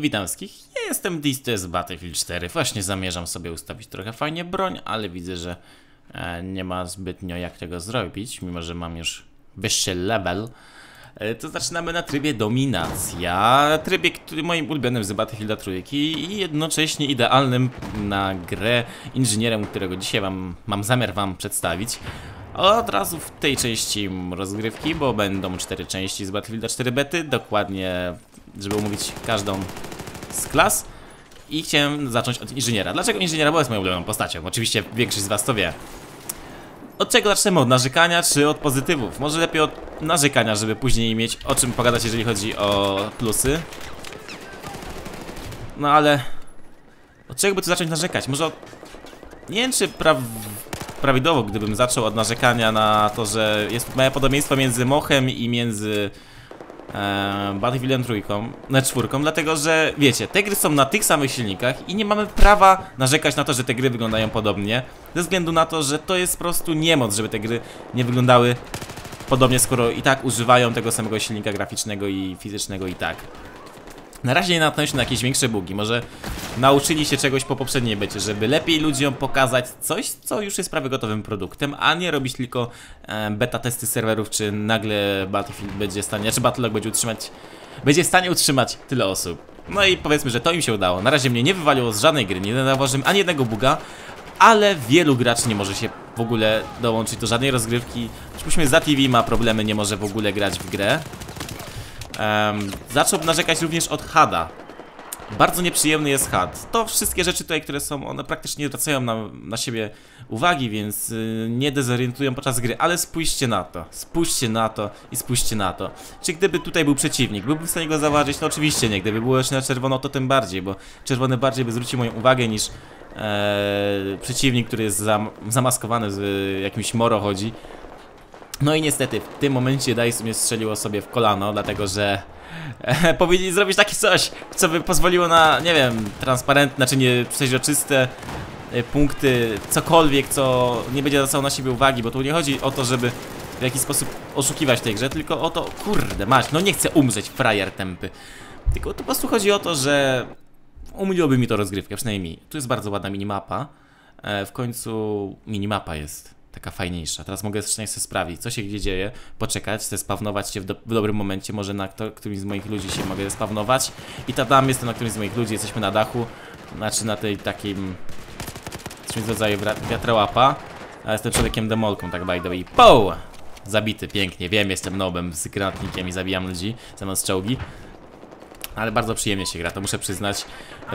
Witam wszystkich, ja jestem Dis, to jest Battlefield 4. Właśnie zamierzam sobie ustawić trochę fajnie broń, ale widzę, że e, nie ma zbytnio jak tego zrobić, mimo że mam już wyższy level. E, to zaczynamy na trybie dominacja, trybie, który moim ulubionym z Battlefielda trójki i jednocześnie idealnym na grę inżynierem, którego dzisiaj wam, mam zamiar wam przedstawić. Od razu w tej części rozgrywki, bo będą cztery części z Battlefielda 4 bety, dokładnie, żeby omówić każdą z klas. I chciałem zacząć od inżyniera. Dlaczego inżyniera? Bo jest moją ulubioną postacią. Oczywiście większość z was to wie. Od czego zaczniemy? Od narzekania czy od pozytywów? Może lepiej od narzekania, żeby później mieć o czym pogadać, jeżeli chodzi o plusy. No ale... Od czego by tu zacząć narzekać? Może od... Nie wiem, czy pra... prawidłowo, gdybym zaczął od narzekania na to, że jest małe podobieństwo między Mochem i między e, Battlefieldem trójką, na czwórką, dlatego że wiecie, te gry są na tych samych silnikach i nie mamy prawa narzekać na to, że te gry wyglądają podobnie, ze względu na to, że to jest po prostu niemoc, żeby te gry nie wyglądały podobnie, skoro i tak używają tego samego silnika graficznego i fizycznego i tak. Na razie nie natknąłem się na jakieś większe bugi, może nauczyli się czegoś po poprzedniej becie, żeby lepiej ludziom pokazać coś, co już jest prawie gotowym produktem, a nie robić tylko e, beta testy serwerów, czy nagle Battlefield będzie w stanie, czy Battlelog będzie utrzymać, będzie w stanie utrzymać tyle osób. No i powiedzmy, że to im się udało. Na razie mnie nie wywaliło z żadnej gry, nie zauważyłem ani jednego buga, ale wielu graczy nie może się w ogóle dołączyć do żadnej rozgrywki. Przypuśćmy, za TV ma problemy, nie może w ogóle grać w grę. Um, zaczął narzekać również od HUDa. Bardzo nieprzyjemny jest HUD. To wszystkie rzeczy tutaj, które są, one praktycznie nie zwracają na, na siebie uwagi, więc y, nie dezorientują podczas gry. Ale spójrzcie na to, spójrzcie na to i spójrzcie na to. Czy gdyby tutaj był przeciwnik, byłbym w stanie go zauważyć? No oczywiście nie. Gdyby było jeszcze na czerwono, to tym bardziej, bo czerwony bardziej by zwrócił moją uwagę niż e, przeciwnik, który jest zam zamaskowany z y, jakimś moro chodzi. No i niestety w tym momencie Dice mnie strzeliło sobie w kolano, dlatego że e, powinni zrobić takie coś, co by pozwoliło na, nie wiem, transparentne, czy nie przeźroczyste e, punkty, cokolwiek, co nie będzie zwracało na siebie uwagi, bo tu nie chodzi o to, żeby w jakiś sposób oszukiwać w tej grze, tylko o to, kurde, mać, no nie chcę umrzeć, frajer tempy. Tylko tu po prostu chodzi o to, że umiliłoby mi to rozgrywkę, przynajmniej mi. Tu jest bardzo ładna minimapa, e, w końcu minimapa jest taka fajniejsza. Teraz mogę zacząć sobie sprawdzić, co się gdzie dzieje, poczekać, chcę spawnować się w, do, w dobrym momencie, może na którymś z moich ludzi się mogę spawnować. I ta tam jestem na którymś z moich ludzi, jesteśmy na dachu, znaczy na tej takim czymś rodzaju wiatrołapa. A jestem człowiekiem demolką, tak by the way. Pow! Zabity, pięknie, wiem, jestem nobem z granatnikiem i zabijam ludzi, zamiast czołgi. Ale bardzo przyjemnie się gra, to muszę przyznać.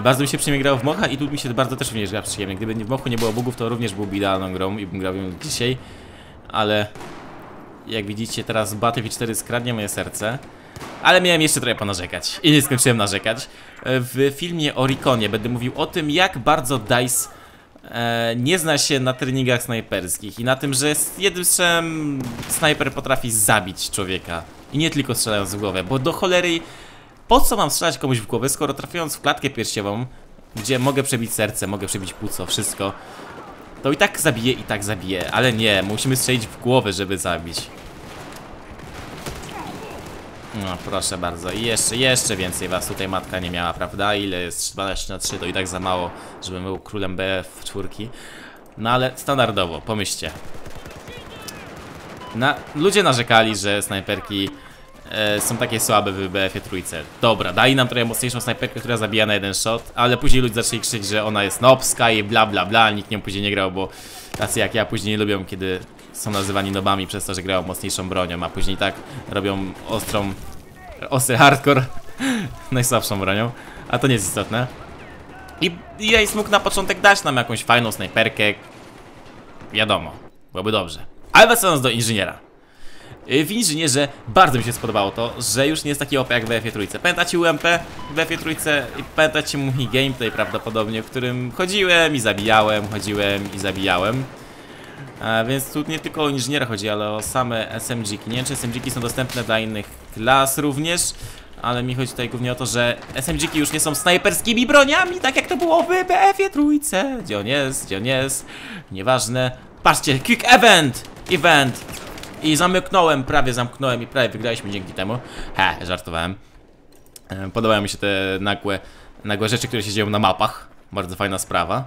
Bardzo mi się przyjemnie grało w Mocha i tu mi się bardzo też również gra przyjemnie. Gdyby w Mochu nie było bugów, to również byłby idealną grą i bym grał ją dzisiaj. Ale jak widzicie, teraz Battlefield 4 skradnie moje serce. Ale miałem jeszcze trochę ponarzekać i nie skończyłem narzekać. W filmie o Rikonie będę mówił o tym, jak bardzo DICE e, nie zna się na treningach snajperskich i na tym, że z jednym strzałem snajper potrafi zabić człowieka. I nie tylko strzelając w głowę, bo do cholery po co mam strzelać komuś w głowę, skoro trafiając w klatkę piersiową, gdzie mogę przebić serce, mogę przebić płuco, wszystko, to i tak zabije, i tak zabije, ale nie, musimy strzelić w głowę, żeby zabić. No, proszę bardzo. I jeszcze, jeszcze więcej was tutaj matka nie miała, prawda? Ile jest 12 na 3, to i tak za mało, żebym był królem BF czwórki. No ale standardowo, pomyślcie. Na, ludzie narzekali, że snajperki e, są takie słabe w BF-ie trójce. Dobra, daj nam trochę mocniejszą snajperkę, która zabija na jeden shot, ale później ludzie zaczęli krzyczeć, że ona jest nobska i bla bla bla, nikt nią później nie grał, bo tacy jak ja później nie lubią, kiedy są nazywani nobami przez to, że grają mocniejszą bronią, a później tak robią ostrą, ostry hardcore, najsłabszą bronią, a to nie jest istotne. I jej mógł na początek dać nam jakąś fajną snajperkę, wiadomo, byłoby dobrze. Ale wracając do inżyniera. Y, w inżynierze bardzo mi się spodobało to, że już nie jest taki OP jak w BF-ie trójce. Pamiętacie UMP w BF-ie trójce i pamiętacie mój gameplay prawdopodobnie, w którym chodziłem i zabijałem, chodziłem i zabijałem. A więc tu nie tylko o inżyniera chodzi, ale o same SMG-ki. Nie wiem, czy SMG-ki są dostępne dla innych klas również, ale mi chodzi tutaj głównie o to, że SMG-ki już nie są snajperskimi broniami, tak jak to było w BF-ie trójce. Gdzie on jest, gdzie on jest, nieważne. Patrzcie, quick event! Event! I zamknąłem, prawie zamknąłem i prawie wygraliśmy dzięki temu. He, żartowałem. E, Podobają mi się te nagłe, nagłe rzeczy, które się dzieją na mapach. Bardzo fajna sprawa.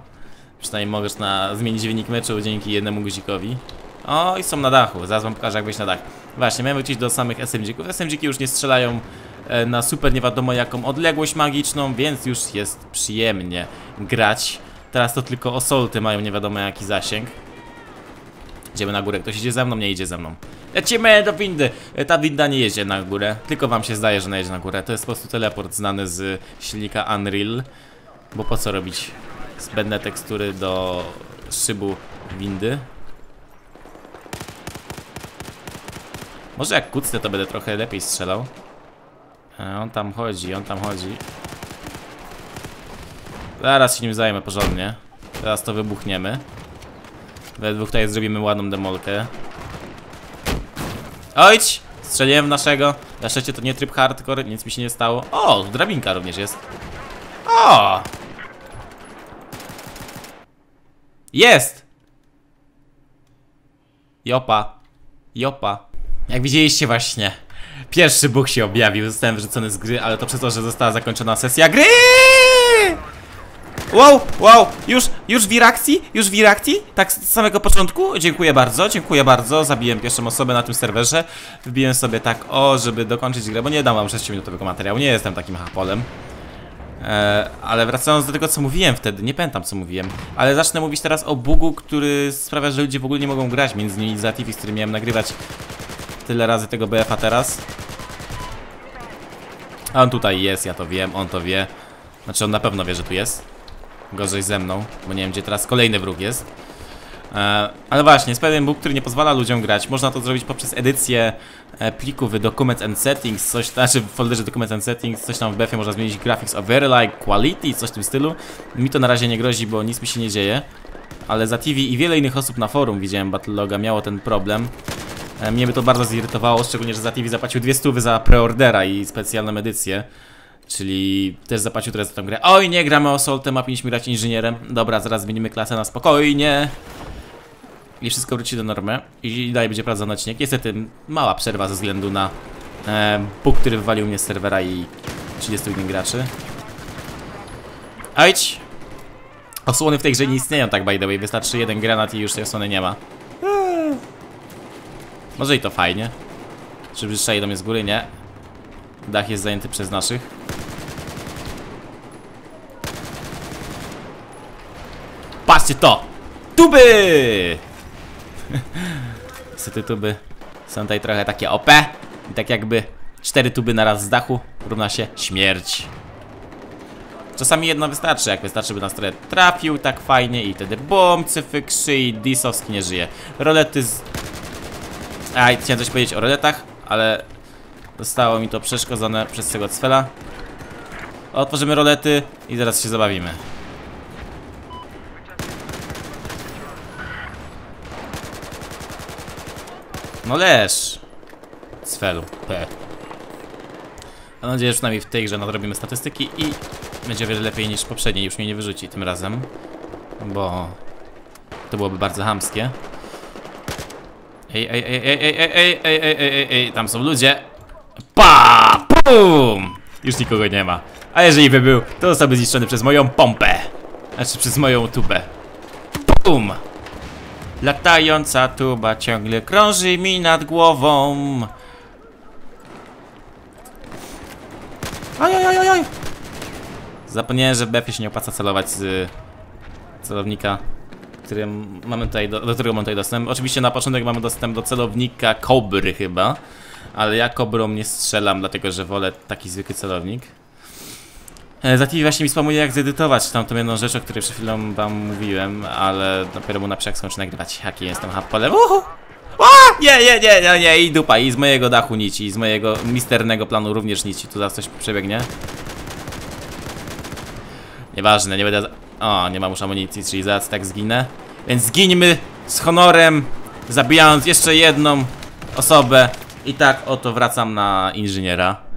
Przynajmniej możesz na, zmienić wynik meczu dzięki jednemu guzikowi. O, i są na dachu. Zaraz wam pokażę, jak wejść na dach. Właśnie, miałem wrócić do samych SMG-ków. SMG-ki już nie strzelają e, na super nie wiadomo jaką odległość magiczną, więc już jest przyjemnie grać. Teraz to tylko osolty mają nie wiadomo jaki zasięg. Idziemy na górę. Ktoś idzie ze mną? Nie idzie ze mną. Lecimy do windy. E, Ta winda nie jedzie na górę. Tylko wam się zdaje, że ona jedzie na górę. To jest po prostu teleport znany z silnika Unreal. Bo po co robić zbędne tekstury do szybu windy? Może jak kucnę to będę trochę lepiej strzelał. E, On tam chodzi, on tam chodzi. Zaraz się nim zajmę porządnie. Teraz to wybuchniemy. Dwóch tutaj zrobimy ładną demolkę. Ojdź! Strzeliłem w naszego. Na szczęście to nie tryb hardcore, nic mi się nie stało. O, drabinka również jest. O! Jest! Jopa. Jopa. Jak widzieliście właśnie, pierwszy bóg się objawił, zostałem wyrzucony z gry, ale to przez to, że została zakończona sesja gry! Wow, wow, już, już w reakcji? Już w reakcji? Tak z samego początku? Dziękuję bardzo, dziękuję bardzo. Zabiłem pierwszą osobę na tym serwerze. Wbiłem sobie tak, o, żeby dokończyć grę, bo nie dam wam 6-minutowego materiału, nie jestem takim hapolem. E, ale wracając do tego, co mówiłem wtedy, nie pamiętam co mówiłem, ale zacznę mówić teraz o bugu, który sprawia, że ludzie w ogóle nie mogą grać, między innymi za TV, z którym miałem nagrywać tyle razy tego BF-a teraz. A on tutaj jest, ja to wiem, on to wie. Znaczy on na pewno wie, że tu jest. Gorzej ze mną, bo nie wiem gdzie teraz kolejny wróg jest. E, ale właśnie, jest pewien bóg, który nie pozwala ludziom grać. Można to zrobić poprzez edycję e, plików w Documents and Settings, coś, znaczy w folderze Documents and Settings, coś tam w BF-ie można zmienić Graphics Overlay, Quality, coś w tym stylu. Mi to na razie nie grozi, bo nic mi się nie dzieje. Ale za TV i wiele innych osób na forum widziałem Battleloga miało ten problem. E, Mnie by to bardzo zirytowało, szczególnie, że za TV zapłacił dwie stówy za preordera i specjalną edycję. Czyli też zapłacił teraz za tę grę. Oj, nie gramy Assaultem, a powinniśmy grać inżynierem. Dobra, zaraz zmienimy klasę na spokojnie. I wszystko wróci do normy. I dalej będzie prowadzony odcinek. Niestety mała przerwa ze względu na e, bóg, który wywalił mnie z serwera i 31 graczy. Ajdź! Osłony w tej grze nie istnieją tak by the way. Wystarczy jeden granat i już tej osłony nie ma. Może i to fajnie. Czy wyższa idą z góry? Nie. Dach jest zajęty przez naszych. Patrzcie to! Tuby! Niestety tuby są tutaj trochę takie OP. I tak jakby cztery tuby naraz z dachu równa się śmierć. Czasami jedna wystarczy, jak wystarczy, by nas trochę trafił tak fajnie i wtedy bum, krzy Disowski nie żyje. Rolety z... A, chciałem coś powiedzieć o roletach, ale Zostało mi to przeszkodzone przez tego cfela. Otworzymy rolety i zaraz się zabawimy. No leż. Cfelu. P. Mam nadzieję, że przynajmniej w tej grze nadrobimy statystyki i będzie o wiele lepiej niż poprzedniej. Już mnie nie wyrzuci tym razem. Bo to byłoby bardzo hamskie. Ej, ej, ej, ej, ej, ej, ej, ej, ej, ej, ej, tam są ludzie. Pa! Pum! Już nikogo nie ma. A jeżeli by był, to zostałby zniszczony przez moją pompę. Znaczy przez moją tubę. Pum! Latająca tuba ciągle krąży mi nad głową. Ajajajaj! Zapomniałem, że BF się nie opłaca celować z celownika, którym mamy tutaj do, do którego mamy tutaj dostęp. Oczywiście na początek mamy dostęp do celownika Kobry chyba. Ale ja kobrą nie strzelam, dlatego że wolę taki zwykły celownik. E, Za TV właśnie mi spamuje jak zedytować tamtą jedną rzecz, o której przed chwilą wam mówiłem, ale dopiero mu na jak skończę nagrywać. Jaki jestem hapolem. Uhu! A! Nie, nie, nie, nie, nie, i dupa, i z mojego dachu nici, i z mojego misternego planu również nici. Tu zaraz coś przebiegnie. Nieważne, nie będę... O, nie mam już amunicji, czyli zaraz tak zginę. Więc zgińmy z honorem, zabijając jeszcze jedną osobę. I tak oto wracam na inżyniera.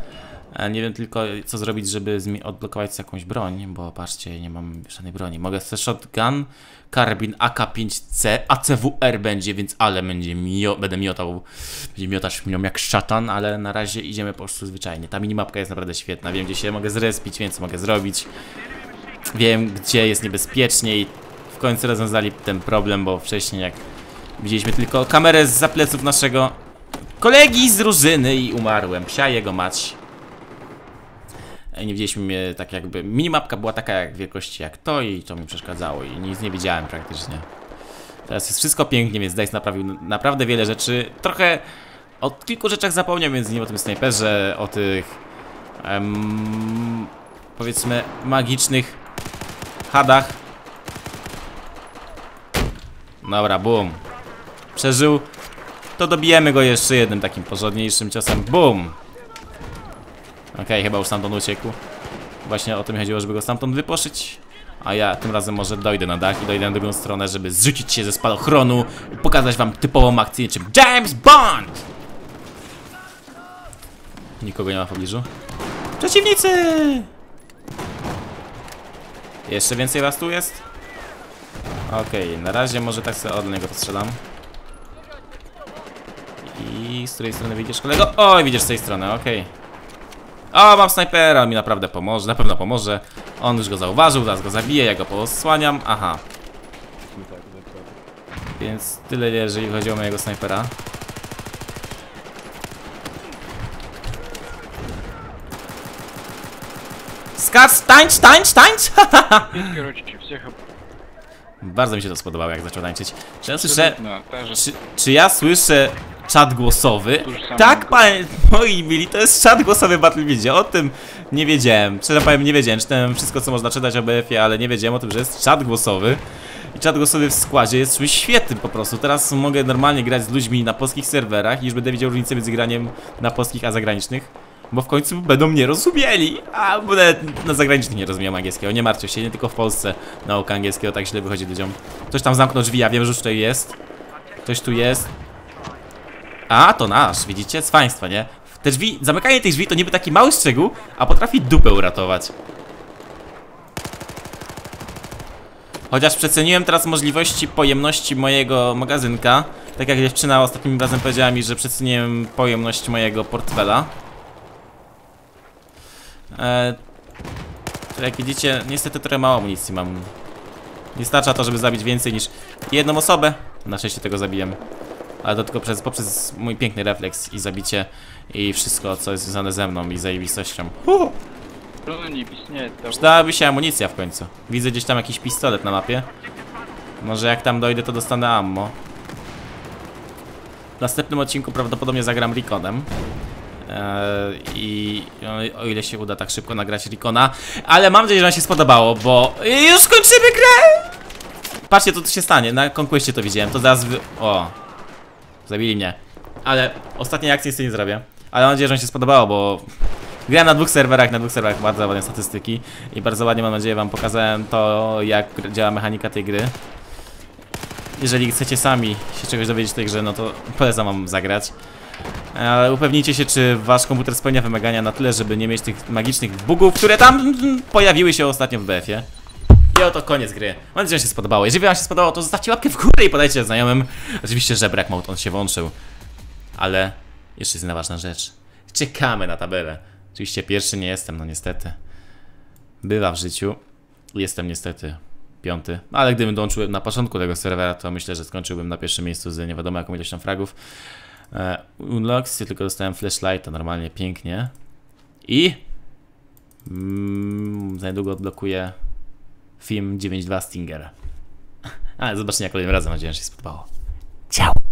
E, Nie wiem tylko co zrobić, żeby odblokować jakąś broń, bo patrzcie, nie mam żadnej broni. Mogę sobie shotgun, karabin AK-5C, ACWR będzie, więc ale będzie mio będę miotał, będzie miotać mnią jak szatan, ale na razie idziemy po prostu zwyczajnie. Ta minimapka jest naprawdę świetna, wiem gdzie się mogę zrespić, wiem co mogę zrobić. Wiem gdzie jest niebezpiecznie i w końcu rozwiązali ten problem, bo wcześniej jak widzieliśmy tylko kamerę z pleców naszego kolegi z drużyny i umarłem. Psia jego mać. E, Nie widzieliśmy tak jakby. Minimapka była taka jak wielkości jak to i to mi przeszkadzało i nic nie widziałem praktycznie. Teraz jest wszystko pięknie, więc Dice naprawił naprawdę wiele rzeczy. Trochę o kilku rzeczach zapomniał, między innymi o tym snajperze, o tych em, powiedzmy magicznych hadach. Dobra, boom. Przeżył. To dobijemy go jeszcze jednym takim porządniejszym ciosem. Boom! Okej, chyba już stamtąd uciekł. Właśnie o tym chodziło, żeby go stamtąd wyposzyć. A ja tym razem może dojdę na dach i dojdę na drugą stronę, żeby zrzucić się ze spadochronu i pokazać wam typową akcję niczym James Bond! Nikogo nie ma w pobliżu. Przeciwnicy! Jeszcze więcej was tu jest? Okej, na razie może tak sobie od niego postrzelam. I z której strony widzisz kolego? Oj, widzisz z tej strony, okej. O, mam snajpera, on mi naprawdę pomoże, na pewno pomoże. On już go zauważył, zaraz go zabiję, ja go posłaniam. Aha. Więc tyle, jeżeli chodzi o mojego snajpera. Skacz, tańcz, tańcz, tańcz! Bardzo mi się to spodobało, jak zaczął tańczyć. Czy ja słyszę... Czy, czy ja słyszę czat głosowy? Tak, panie, moi mili, to jest czat głosowy Battlefieldzie. O tym nie wiedziałem. Szczerze powiem, nie wiedziałem. Czytałem wszystko, co można czytać o BF-ie, ale nie wiedziałem o tym, że jest czat głosowy. I czat głosowy w składzie jest czymś świetnym po prostu. Teraz mogę normalnie grać z ludźmi na polskich serwerach i już będę widział różnicę między graniem na polskich a zagranicznych. Bo w końcu będą mnie rozumieli. A nawet na zagranicznych nie rozumiem angielskiego. Nie martwcie się, nie tylko w Polsce nauka angielskiego tak źle wychodzi ludziom. Ktoś tam zamknął drzwi, ja wiem, że już tutaj jest. Ktoś tu jest. A, to nasz, widzicie? Z państwa, nie? Te drzwi, zamykanie tych drzwi to niby taki mały szczegół, a potrafi dupę uratować. Chociaż przeceniłem teraz możliwości pojemności mojego magazynka. Tak jak dziewczyna ostatnim razem powiedziała mi, że przeceniłem pojemność mojego portfela. E, to jak widzicie, niestety trochę mało amunicji mam. Nie starcza to, żeby zabić więcej niż jedną osobę. Na szczęście tego zabiłem ale to tylko przez, poprzez mój piękny refleks i zabicie i wszystko, co jest związane ze mną i zajebistością. Uh! Broni. Przydałaby się amunicja w końcu. Widzę gdzieś tam jakiś pistolet na mapie. Może jak tam dojdę, to dostanę ammo. W następnym odcinku prawdopodobnie zagram Rikonem. Eee, no I o ile się uda tak szybko nagrać Rikona Ale mam nadzieję, że wam się spodobało, bo już kończymy grę! Patrzcie, co tu się stanie, na konkursie to widziałem, to zaraz wy... O, Zabili mnie. Ale ostatniej akcji nic nie zrobię. Ale mam nadzieję, że wam się spodobało, bo grałem na dwóch serwerach, na dwóch serwerach bardzo ładne statystyki i bardzo ładnie mam nadzieję wam pokazałem to, jak działa mechanika tej gry. Jeżeli chcecie sami się czegoś dowiedzieć w tej grze, no to polecam wam zagrać. Ale upewnijcie się, czy wasz komputer spełnia wymagania na tyle, żeby nie mieć tych magicznych bugów, które tam pojawiły się ostatnio w BF-ie. I oto koniec gry. Mam nadzieję, że się spodobało. Jeżeli wam się spodobało, to zostawcie łapkę w górę i podajcie znajomym. Oczywiście żebrak mode, on się włączył. Ale jeszcze jest jedna ważna rzecz. Czekamy na tabelę. Oczywiście pierwszy nie jestem, no niestety. Bywa w życiu. Jestem niestety piąty. No, Ale gdybym dołączył na początku tego serwera, to myślę, że skończyłbym na pierwszym miejscu z nie wiadomo jaką ilością fragów. E, Unlocks, tylko dostałem flashlight, to normalnie pięknie. I mm, za niedługo odblokuję film 9.2 Stinger. Ale zobaczcie jak kolejnym razem, mam nadzieję, że się spodobało. Ciao!